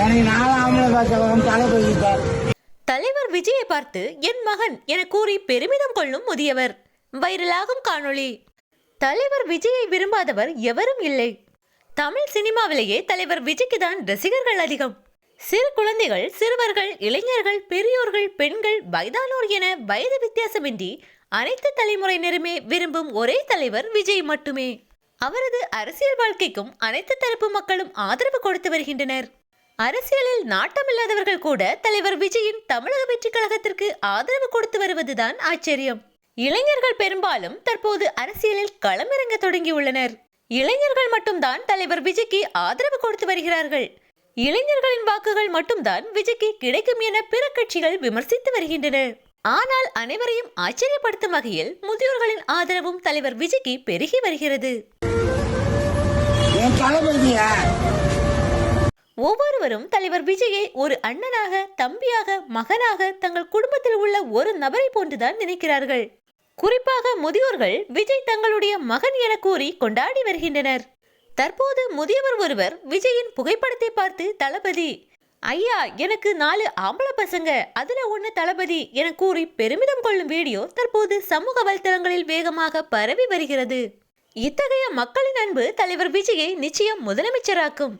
எனக்கு நாலு ஆம்பளை தலைவர் விஜயை பார்த்து என் மகன் என கூறி பெருமிதம் கொள்ளும் முதியவர். வைரலாகும் காணொளி. தலைவர் விஜயை விரும்பாதவர் எவரும் இல்லை. தமிழ் சினிமாவிலேயே தலைவர் விஜய்க்கு தான் ரசிகர்கள் அதிகம். சிறு குழந்தைகள் சிறுவர்கள் இளைஞர்கள் பெரியோர்கள் பெண்கள் வயதானோர் என வயது வித்தியாசமின்றி அனைத்து தலைமுறையினருமே விரும்பும் ஒரே தலைவர் விஜய் மட்டுமே. அவரது அரசியல் வாழ்க்கைக்கும் அனைத்து தரப்பு மக்களும் ஆதரவு கொடுத்து வருகின்றனர். அரசியலில் நாட்டமில்லாதவர்கள் கூட தலைவர் விஜயின் தமிழக வெற்றி கழகத்திற்கு ஆதரவு கொடுத்து வருவதுதான் ஆச்சரியம். இளைஞர்கள் பெரும்பாலும் தற்போது அரசியலில் களமிறங்க தொடங்கியுள்ளனர். இளைஞர்கள் மட்டும்தான் தலைவர் விஜய்க்கு ஆதரவு கொடுத்து வருகிறார்கள். இளைஞர்களின் வாக்குகள் மட்டும்தான் விஜய்க்கு கிடைக்கும் என பிற கட்சிகள் விமர்சித்து வருகின்றன. ஆனால் அனைவரையும் ஆச்சரியப்படுத்தும் வகையில் முதியோர்களின் ஆதரவும் தலைவர் விஜய்க்கு பெருகி வருகிறது. என் ஒவ்வொருவரும் தலைவர் விஜயை ஒரு அண்ணனாக தம்பியாக மகனாக தங்கள் குடும்பத்தில் உள்ள ஒரு நபரை போன்றுதான் நினைக்கிறார்கள். குறிப்பாக முதியோர்கள் விஜய் தங்களுடைய மகன் என கூறி கொண்டாடி வருகின்றனர். தற்போது முதியவர் ஒருவர் விஜயின் புகைப்படத்தை பார்த்து தளபதி ஐயா எனக்கு நாலு ஆம்பளை பசங்க அதுல ஒண்ணு தளபதி என கூறி பெருமிதம் கொள்ளும் வீடியோ தற்போது சமூக வலைத்தளங்களில் வேகமாக பரவி வருகிறது. இத்தகைய மக்களின் அன்பு தலைவர் விஜயை நிச்சயம் முதலமைச்சராக்கும்.